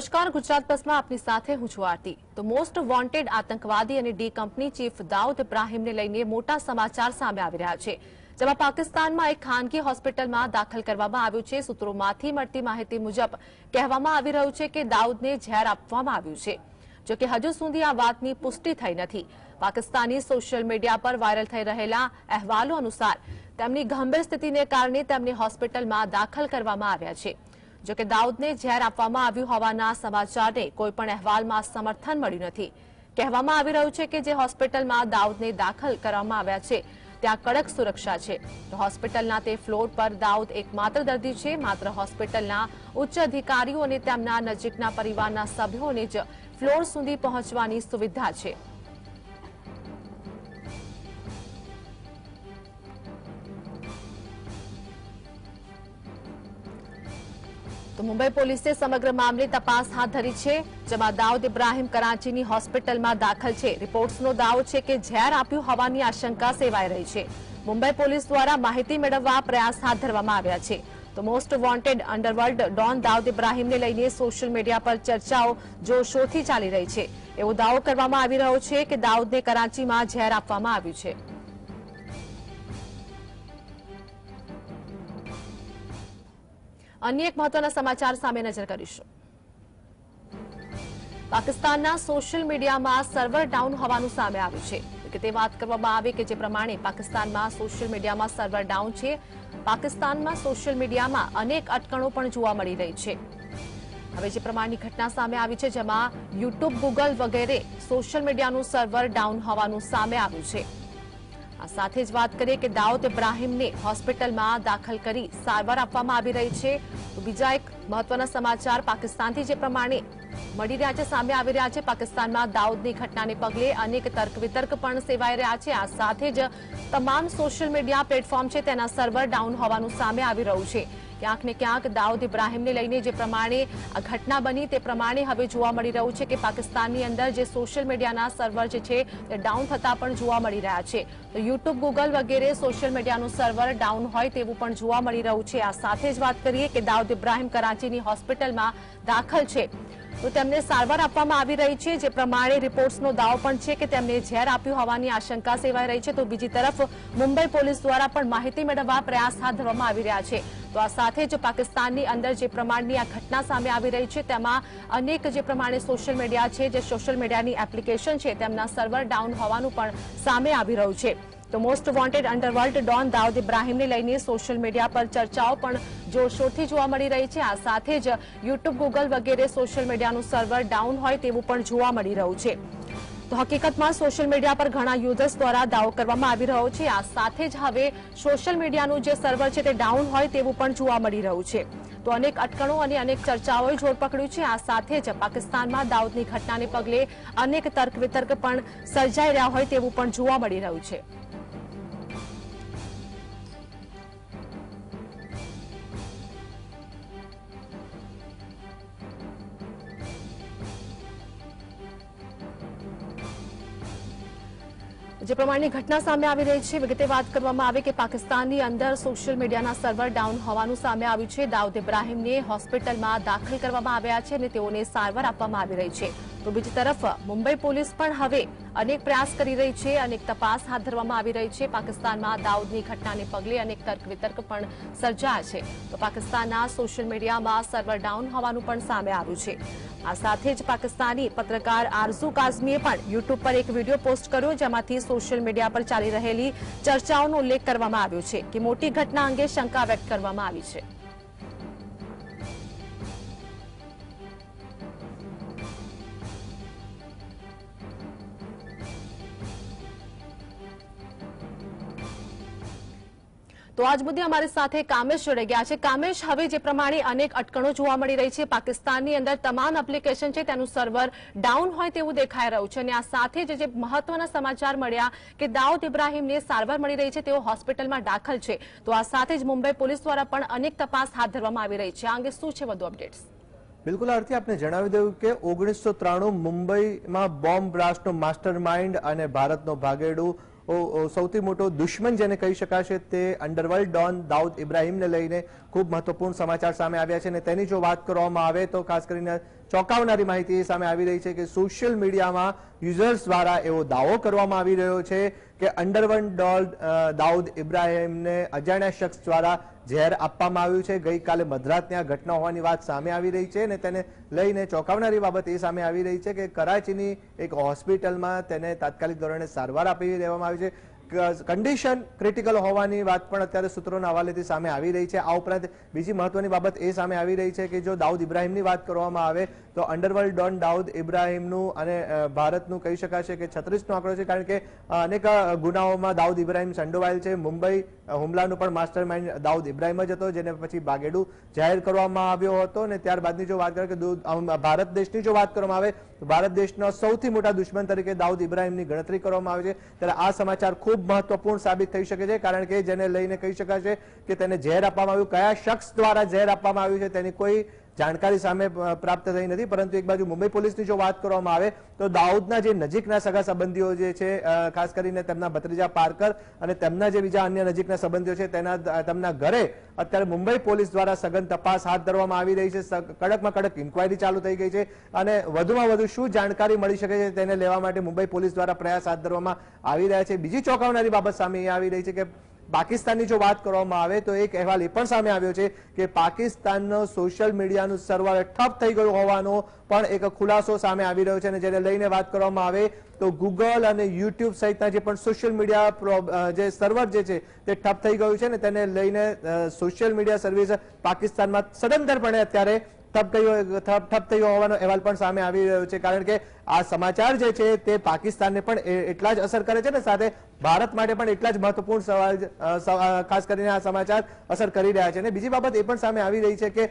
નમસ્કાર ગુજરાત બસમાં આપની સાથે હું છું આરતી તો મોસ્ટ વોન્ટેડ આતંકવાદી અને ડી કંપની ચીફ દાઉદ ઇબ્રાહીમને લઈને મોટા સમાચાર સામે આવી રહ્યા છે જેમાં પાકિસ્તાનમાં એક ખાનગી હોસ્પિટલમાં દાખલ કરવામાં આવ્યું છે। સૂત્રોમાંથી મળતી માહિતી મુજબ કહેવામાં આવી રહ્યું છે કે દાઉદને ઝેર આપવામાં આવ્યું છે। જો કે હજુ સુધી આ વાતની પુષ્ટિ થઈ નથી। પાકિસ્તાની સોશિયલ મીડિયા પર વાયરલ થઈ રહેલા અહેવાલો અનુસાર તેમની ગંભીર સ્થિતિને કારણે તેમને હોસ્પિટલમાં દાખલ કરવામાં આવ્યા છે। જો કે દાઉદને ઝેર આપવામાં આવ્યું હોવાના સમાચારને કોઈપણ અહેવાલમાં સમર્થન મળ્યું નથી. કહેવામાં આવી રહ્યું છે કે જે હોસ્પિટલમાં દાઉદને દાખલ કરવામાં આવ્યા છે, ત્યાં કડક સુરક્ષા છે. તો હોસ્પિટલના તે ફ્લોર પર દાઉદ એકમાત્ર દર્દી છે, માત્ર હોસ્પિટલના ઉચ્ચ અધિકારીઓ અને તેમના નજીકના પરિવારના સભ્યોને જ ફ્લોર સુધી પહોંચવાની સુવિધા છે. તો મુંબઈ પોલીસે સમગ્ર મામલે તપાસ હાથ ધરી છે, જેમાં દાઉદ ઇબ્રાહીમ કરાંચીની હોસ્પિટલમાં દાખલ છે. રિપોર્ટ્સનો દાવો છે કે ઝેર આપ્યું હોવાની આશંકા સેવાઈ રહી છે. મુંબઈ પોલીસ દ્વારા માહિતી મેળવવા પ્રયાસ હાથ ધરવામાં આવ્યા છે. તો most wanted underworld don Dawood ઇબ્રાહીમને લઈને સોશિયલ મીડિયા પર ચર્ચાઓ જોરશોરથી ચાલી રહી છે. એવો દાવો કરવામાં આવી રહ્યો છે કે દાઉદને કરાંચીમાં ઝેર આપવામાં આવ્યું છે. અન્ય એક મહત્વના સમાચાર સામે નજર કરીશું. પાકિસ્તાનના સોશિયલ મીડિયામાં સર્વર ડાઉન હોવાનું સામે આવ્યું છે. કે તે વાત કરવામાં આવે કે જે પ્રમાણે પાકિસ્તાનમાં સોશિયલ મીડિયામાં સર્વર ડાઉન છે, પાકિસ્તાનમાં સોશિયલ મીડિયામાં અનેક અટકણો પણ જોવા મળી રહી છે. હવે જે પ્રમાણની ઘટના સામે આવી છે, જેમાં યુટ્યુબ, ગૂગલ વગેરે સોશિયલ મીડિયાનું સર્વર ડાઉન હોવાનું સામે આવ્યું છે. આ સાથે જ વાત કરીએ કે દાઉદ ઇબ્રાહીમને હોસ્પિટલમાં દાખલ કરી સારવાર આપવામાં આવી રહી છે. બીજા એક મહત્વના સમાચાર પાકિસ્તાનથી જે પ્રમાણે મળી રહ્યા છે, સામે આવી રહ્યા છે. પાકિસ્તાનમાં દાઉદની ઘટનાને પગલે અનેક તર્ક વિતર્ક પણ સેવાઈ રહ્યા છે. આ સાથે જ તમામ સોશિયલ મીડિયા પ્લેટફોર્મ છે, તેના સર્વર ડાઉન હોવાનું સામે આવી રહ્યું છે. ક્યાંક ને ક્યાંક દાઉદ ઇબ્રાહીમને લઈને જે પ્રમાણે આ ઘટના બની તે પ્રમાણે હવે જોવા મળી રહ્યું છે કે પાકિસ્તાનની અંદર જે સોશિયલ મીડિયાના સર્વર જે છે તે ડાઉન થતા પણ જોવા મળી રહ્યા છે. તો યુટ્યુબ, ગૂગલ વગેરે સોશિયલ મીડિયાનું સર્વર ડાઉન હોય તેવું પણ જોવા મળી રહ્યું છે. આ સાથે જ વાત કરીએ કે દાઉદ ઇબ્રાહીમ કરાચીની હોસ્પિટલમાં દાખલ છે. તો તેમને સારવાર આપવામાં આવી રહી છે. જે પ્રમાણે રિપોર્ટ્સનો દાવો પણ છે કે તેમને ઝેર આપ્યું હોવાની આશંકા સેવાઈ રહી છે. તો બીજી તરફ મુંબઈ પોલીસ દ્વારા પણ માહિતી મેળવવા પ્રયાસ હાથ ધરવામાં આવી રહ્યા છે. તો આ સાથે જ પાકિસ્તાનની અંદર જે પ્રમાણની આ ઘટના સામે આવી રહી છે, તેમાં અનેક જે પ્રમાણે સોશિયલ મીડિયા છે, જે સોશિયલ મીડિયાની એપ્લિકેશન છે, તેમના સર્વર ડાઉન હોવાનું પણ સામે આવી રહ્યું છે. તો most wanted underworld don Dawood ઇબ્રાહીમને લઈને સોશિયલ મીડિયા પર ચર્ચાઓ પણ જોરશોરથી જોવા મળી રહી છે. આ સાથે જ યુટ્યુબ ગૂગલ વગેરે સોશિયલ મીડિયાનું સર્વર ડાઉન હોય તેવું પણ જોવા મળી રહ્યું છે. તો હકીકતમાં સોશિયલ મીડિયા પર ઘણા યુઝર્સ દ્વારા દાવો કરવામાં આવી રહ્યો છે. આ સાથે જ હવે સોશિયલ મીડિયાનું જે સર્વર છે તે ડાઉન હોય તેવું પણ જોવા મળી રહ્યું છે. તો અનેક અટકણો અને અનેક ચર્ચાઓએ જોર પકડ્યું છે. આ સાથે જ પાકિસ્તાનમાં દાઉદની ઘટનાને પગલે અનેક તર્ક વિતર્ક પણ સર્જાઈ રહ્યા હોય તેવું પણ જોવા મળી રહ્યું છે. જે પ્રમાણની ઘટના સામે આવી રહી છે, વિગતે વાત કરવામાં આવે કે પાકિસ્તાનની અંદર સોશિયલ મીડિયાના સર્વર ડાઉન હોવાનું સામે આવ્યું છે. દાઉદ ઇબ્રાહીમને હોસ્પિટલમાં દાખલ કરવામાં આવ્યા છે અને તેઓને સારવાર આપવામાં આવી રહી છે. તો બીજી તરફ મુંબઈ પોલીસ પણ હવે અનેક પ્રયાસ કરી રહી છે અનેક તપાસ હાથ ધરવામાં આવી રહી છે. પાકિસ્તાનમાં દાઉદની ઘટનાને પગલે અનેક તર્ક વિતર્ક પણ સર્જાયા છે. તો પાકિસ્તાનના સોશિયલ મીડિયામાં સર્વર ડાઉન હોવાનું પણ સામે આવ્યું છે. આ સાથે જ પાકિસ્તાની પત્રકાર આરઝુ કાઝમીએ પણ યુટ્યુબ પર એક વીડિયો પોસ્ટ કર્યો, જેમાંથી સોશિયલ મીડિયા પર ચાલી રહેલી ચર્ચાઓનો ઉલ્લેખ કરવામાં આવ્યો છે કે મોટી ઘટના અંગે શંકા વ્યક્ત કરવામાં આવી છે. તો આજ મુદ્દે અમારી સાથે કામેશ જોડાઈ ગયા છે. કામેશ, હવે જે પ્રમાણે અનેક અટકણો જોવા મળી રહી છે, પાકિસ્તાનની અંદર તમામ એપ્લિકેશન છે, તેનું સર્વર ડાઉન હોય તેવું દેખાઈ રહ્યું છે અને આ સાથે જ મહત્વના સમાચાર મળ્યા કે દાઉદ ઇબ્રાહીમને સારવાર મળી રહી છે, તેઓ હોસ્પિટલમાં દાખલ છે. તો આ સાથે જ મુંબઈ પોલીસ દ્વારા પણ અનેક તપાસ હાથ ધરવામાં આવી રહી છે. આ અંગે શું છે વધુ અપડેટ્સ બિલકુલ, આરતી, આપને જણાવી દઉં કે ઓગણીસો ત્રાણું મુંબઈમાં બોમ્બ બ્લાસ્ટનો માસ્ટર માઇન્ડ અને ભારતનો ભાગેડુ સૌથી મોટો દુશ્મન જેને કહી શકાશે તે અંડરવર્લ્ડ ડોન દાઉદ ઇબ્રાહીમને લઈને ખૂબ મહત્વપૂર્ણ સમાચાર સામે આવ્યા છે અને તેની જો વાત કરવામાં આવે તો ખાસ કરીને ચોંકાવનારી માહિતી એ સામે આવી રહી છે કે સોશિયલ મીડિયામાં યુઝર્સ દ્વારા એવો દાવો કરવામાં આવી રહ્યો છે કે અંડરવર્લ્ડ ડોન દાઉદ ઇબ્રાહીમને અજાણ્યા શખ્સ દ્વારા ઝેર આપવામાં આવ્યું છે. ગઈકાલે મધરાતની આ ઘટના હોવાની વાત સામે આવી રહી છે અને તેને લઈને ચોંકાવનારી બાબત એ સામે આવી રહી છે કે કરાચીની એક હોસ્પિટલમાં તેને તાત્કાલિક ધોરણે સારવાર આપી દેવામાં આવી છે. કન્ડિશન ક્રિટિકલ હોવાની વાત પણ અત્યારે સૂત્રોના હવાલેથી સામે આવી રહી છે. આ ઉપરાંત બીજી મહત્વની બાબત એ સામે આવી રહી છે કે જો દાઉદ ઇબ્રાહિમની વાત કરવામાં આવે તો અંડરવર્લ્ડ ડોન દાઉદ ઇબ્રાહિમનું અને ભારતનું કહી શકાશે કે છત્રીસનો આંકડો છે. કારણ કે અનેક ગુનાઓમાં દાઉદ ઇબ્રાહિમ સંડોવાયેલ છે. મુંબઈ હુમલાનું પણ માસ્ટર માઇન્ડ દાઉદ ઇબ્રાહિમ જ હતો, જેને પછી બાગેડુ જાહેર કરવામાં આવ્યો હતો. અને ત્યારબાદની જો વાત કરીએ કે ભારત દેશની જો વાત કરવામાં આવે, તો ભારત દેશનો સૌથી મોટા દુશ્મન તરીકે દાઉદ ઇબ્રાહિમની ગણતરી કરવામાં આવે છે. ત્યારે આ સમાચાર ખૂબ મહત્વપૂર્ણ સાબિત થઈ શકે છે, કારણ કે જેને લઈને કહી શકાશે કે તેને ઝેર આપવામાં આવ્યું. કયા શખ્સ દ્વારા ઝેર આપવામાં આવ્યું છે, તેની કોઈ જાણકારી સામે પ્રાપ્ત થઈ નથી, પરંતુ એક બાજુ મુંબઈ પોલીસની જો વાત કરવામાં આવે, તો દાઉદના જે નજીકના સગા સંબંધીઓ જે છે ખાસ કરીને તેમના ભત્રીજા પારકર અને તેમના જે બીજા અન્ય નજીકના સંબંધીઓ છે, તેના તેમના ઘરે અત્યારે મુંબઈ પોલીસ દ્વારા સઘન તપાસ હાથ ધરવામાં આવી રહી છે કડકમાં કડક ઇન્કવાયરી ચાલુ થઈ ગઈ છે અને વધુમાં વધુ શું જાણકારી મળી શકે છે તેને લેવા માટે મુંબઈ પોલીસ દ્વારા પ્રયાસ હાથ ધરવામાં આવી રહ્યા છે. બીજી ચોંકાવનારી બાબત સામે એ આવી રહી છે કે પાકિસ્તાનની જો વાત કરવામાં આવે તો એક અહેવાલ એ પણ સામે આવ્યો છે કે પાકિસ્તાનનો સોશિયલ મીડિયાનું સર્વર ઠપ થઈ ગયું હોવાનો પણ એક ખુલાસો સામે આવી રહ્યો છે અને જેને લઈને વાત કરવામાં આવે તો ગૂગલ અને યુટ્યુબ સહિતના જે પણ સોશિયલ મીડિયા જે સર્વર જે છે તે ઠપ થઈ ગયું છે ને તેને લઈને સોશિયલ મીડિયા સર્વિસ પાકિસ્તાનમાં સદંતરપણે અત્યારે ઠપ થયો ઠપ થયો હોવાનો અહેવાલ પણ સામે આવી રહ્યો છે. કારણ કે આ સમાચાર જે છે તે પાકિસ્તાનને પણ એટલા જ અસર કરે છે ને સાથે ભારત માટે પણ એટલા જ મહત્વપૂર્ણ સવાલ ખાસ કરીને આ સમાચાર અસર કરી રહ્યા છે. અને બીજી બાબત એ પણ સામે આવી રહી છે કે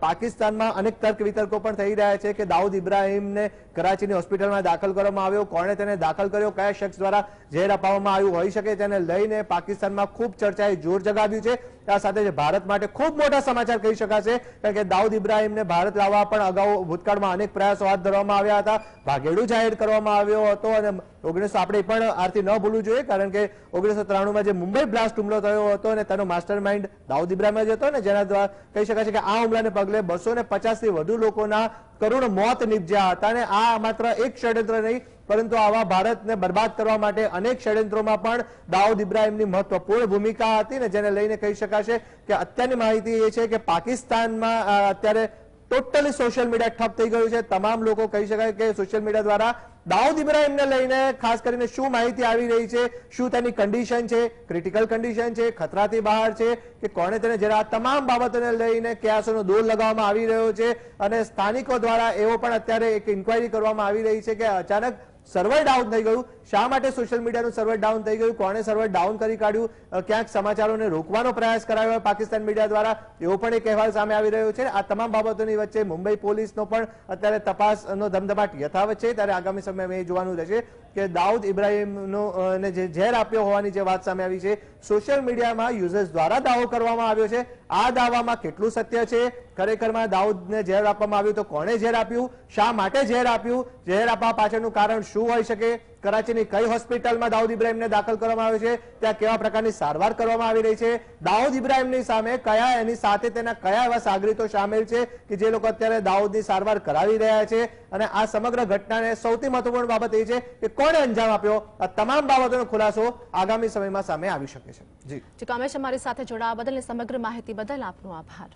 પાકિસ્તાનમાં અનેક તર્ક વિતર્કો પણ થઈ રહ્યા છે કે દાઉદ ઇબ્રાહિમને કરાચીની હોસ્પિટલમાં દાખલ કરવામાં આવ્યો. કોણે તેને દાખલ કર્યો? કયા શખ્સ દ્વારા ઝેર અપાવવામાં આવ્યું? હોઈ શકે તેને લઈને પાકિસ્તાનમાં ખૂબ ચર્ચાએ જોર જગાવ્યું છે. આ સાથે જ ભારત માટે ખૂબ મોટા સમાચાર કહી શકાશે. કારણ કે દાઉદ ઇબ્રાહિમને ભારત લાવવા પણ અગાઉ ભૂતકાળમાં અનેક પ્રયાસો હાથ ધરવામાં આવ્યા હતા. ભાગેડું જાહેર કરવામાં આવ્યો હતો અને ઓગણીસો આપણે પણ આરથી ન ભૂલવું જોઈએ, કારણ કે ઓગણીસો ત્રાણુંમાં જે મુંબઈ બ્લાસ્ટ હુમલો થયો હતો અને તેનો માસ્ટર માઇન્ડ દાઉદ ઇબ્રાહિમ જ હતો ને, જેના દ્વારા કહી શકાય છે કે આ હુમલાને પગલે બસો ને પચાસથી વધુ લોકોના કરુણ મોત નીપજ્યા હતા અને આ માત્ર એક ષડયંત્ર નહીં, પરંતુ આવા ભારતને બરબાદ કરવા માટે અનેક ષડયંત્રોમાં પણ દાઉદ ઇબ્રાહિમની મહત્વપૂર્ણ ભૂમિકા હતી ને, જેને લઈને કહી શકાશે કે અત્યારની માહિતી એ છે કે પાકિસ્તાનમાં અત્યારે ટોટલી સોશિયલ મીડિયા ઠપ થઈ ગયું છે. તમામ લોકો કહી શકાય કે સોશિયલ મીડિયા દ્વારા દાઉદ ઇબ્રાહીમને લઈને ખાસ કરીને શું માહિતી આવી રહી છે? શું તેની કન્ડિશન છે? ક્રિટિકલ કન્ડિશન છે? ખતરાથી બહાર છે? કે કોણે તેને જરા આ તમામ બાબતોને લઈને કયાસોનો દોર લગાવવામાં આવી રહ્યો છે? અને સ્થાનિકો દ્વારા એવો પણ અત્યારે એક ઇન્કવાયરી કરવામાં આવી રહી છે કે અચાનક સર્વર ડાઉન થઈ ગયું. શા માટે સોશિયલ મીડિયાનું સર્વર ડાઉન થઈ ગયું? કોણે સર્વર ડાઉન કરી કાઢ્યું? ક્યાંક સમાચારોને રોકવાનો પ્રયાસ કરાયો પાકિસ્તાન મીડિયા દ્વારા? એવો પણ એક અહેવાલ સામે આવી રહ્યો છે. આ તમામ બાબતોની વચ્ચે મુંબઈ પોલીસનો પણ અત્યારે તપાસનો ધમધમાટ યથાવત છે. ત્યારે આગામી સમયમાં એ જોવાનું રહેશે. કે દાઉદ ઇબ્રાહિમનો ને જે ઝેર આપ્યો હોવાની જે વાત સામે આવી છે, સોશિયલ મીડિયામાં યુઝર્સ દ્વારા દાવો કરવામાં આવ્યો છે. આ દાવામાં કેટલું સત્ય છે? ખરેખરમાં દાઉદને ઝેર આપવામાં આવ્યું તો કોણે ઝેર આપ્યું? શા માટે ઝેર આપ્યું? ઝેર આપવા પાછળનું કારણ શું હોઈ શકે? કરાચીની કઈ હોસ્પિટલમાં દાઉદ ઇબ્રાહીમને દાખલ કરવામાં આવ્યો છે? ત્યાં કેવા પ્રકારની સારવાર કરવામાં આવી રહી છે? દાઉદ ઇબ્રાહિમની સામે કયા એની સાથે તેના કયા એવા સાગરીતો સામેલ છે કે જે લોકો અત્યારે દાઉદની સારવાર કરાવી રહ્યા છે? અને આ સમગ્ર ઘટનાને સૌથી મહત્વપૂર્ણ બાબત એ છે કે કોણે અંજામ આપ્યો? આ તમામ બાબતોનો ખુલાસો આગામી સમયમાં સામે આવી શકે છે. જી. જે, કમેશ, અમારી સાથે જોડાવા બદલ સમગ્ર માહિતી બદલ આપનો આભાર.